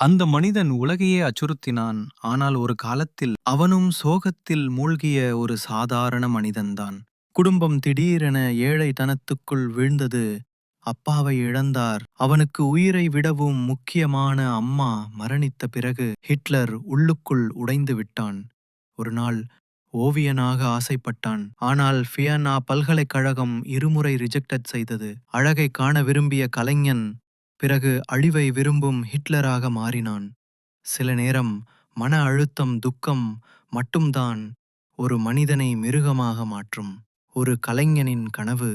அந்த மனிதன் உலகையே அச்சுறுத்தினான். ஆனால் ஒரு காலத்தில் அவனும் சோகத்தில் மூழ்கிய ஒரு சாதாரண மனிதன்தான். குடும்பம் திடீரென ஏழைத்தனத்துக்குள் வீழ்ந்தது. அப்பாவை இழந்தார். அவனுக்கு உயிரை விடவும் முக்கியமான அம்மா மரணித்த பிறகு ஹிட்லர் உள்ளுக்குள் உடைந்து விட்டான். ஒரு நாள் ஓவியனாக ஆசைப்பட்டான். ஆனால் ஃபியனா பல்கலைக்கழகம் இருமுறை ரிஜெக்டட் செய்தது. அழகை காண விரும்பிய கலைஞன் பிறகு அழிவை விரும்பும் ஹிட்லராக மாறினான். சில நேரம் மன அழுத்தம் துக்கம் மட்டும்தான் ஒரு மனிதனை மிருகமாக மாற்றும். ஒரு கலைஞனின் கனவு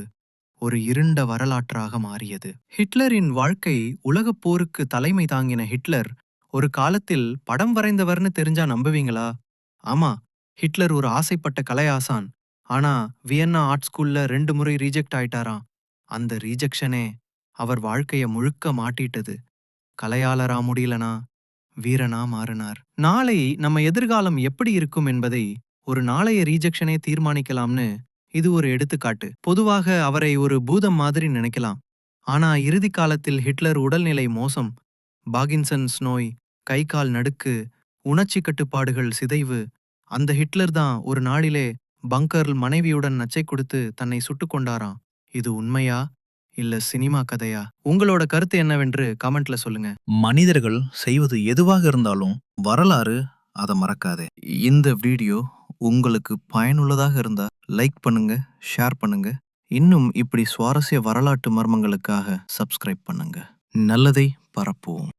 ஒரு இருண்ட வரலாற்றாக மாறியது. ஹிட்லரின் வாழ்க்கை உலகப் போருக்கு தலைமை தாங்கின ஹிட்லர் ஒரு காலத்தில் படம் வரைந்தவர்னு தெரிஞ்சா நம்புவீங்களா? ஆமா ஹிட்லர் ஒரு ஆசைப்பட்ட கலையாசான். ஆனா வியன்னா ஆர்ட் ஸ்கூல்ல ரெண்டு முறை ரீஜெக்ட் ஆயிட்டாராம். அந்த ரீஜெக்ஷனே அவர் வாழ்க்கைய முழுக்க மாட்டிட்டது. கலையாளரா முடியலனா? வீரனா மாறினார். நாளை நம்ம எதிர்காலம் எப்படி இருக்கும் என்பதை ஒரு நாளைய ரீஜெக்ஷனே தீர்மானிக்கலாம்னு இது ஒரு எடுத்துக்காட்டு. பொதுவாக அவரை ஒரு பூதம் மாதிரி நினைக்கலாம். ஆனா இறுதி காலத்தில் ஹிட்லர் உடல்நிலை மோசம். பாகின்சன்ஸ் நோய் கை கால் நடுக்கு உணர்ச்சி கட்டுப்பாடுகள் சிதைவு. அந்த ஹிட்லர் தான் ஒரு நாளிலே பங்கர் மனைவியுடன் நச்சை கொடுத்து தன்னை சுட்டுக் கொண்டாராம். இது உண்மையா? இல்ல சினிமா கதையா? உங்களோட கருத்து என்னவென்று கமெண்ட்ல சொல்லுங்க. மனிதர்கள் செய்வது எதுவாக இருந்தாலும் வரலாறு அதை மறக்காதே. இந்த வீடியோ உங்களுக்கு பயனுள்ளதாக இருந்தா லைக் பண்ணுங்க ஷேர் பண்ணுங்க. இன்னும் இப்படி சுவாரஸ்ய வரலாற்று மர்மங்களுக்காக சப்ஸ்கிரைப் பண்ணுங்க. நல்லதை பரப்புவோம்.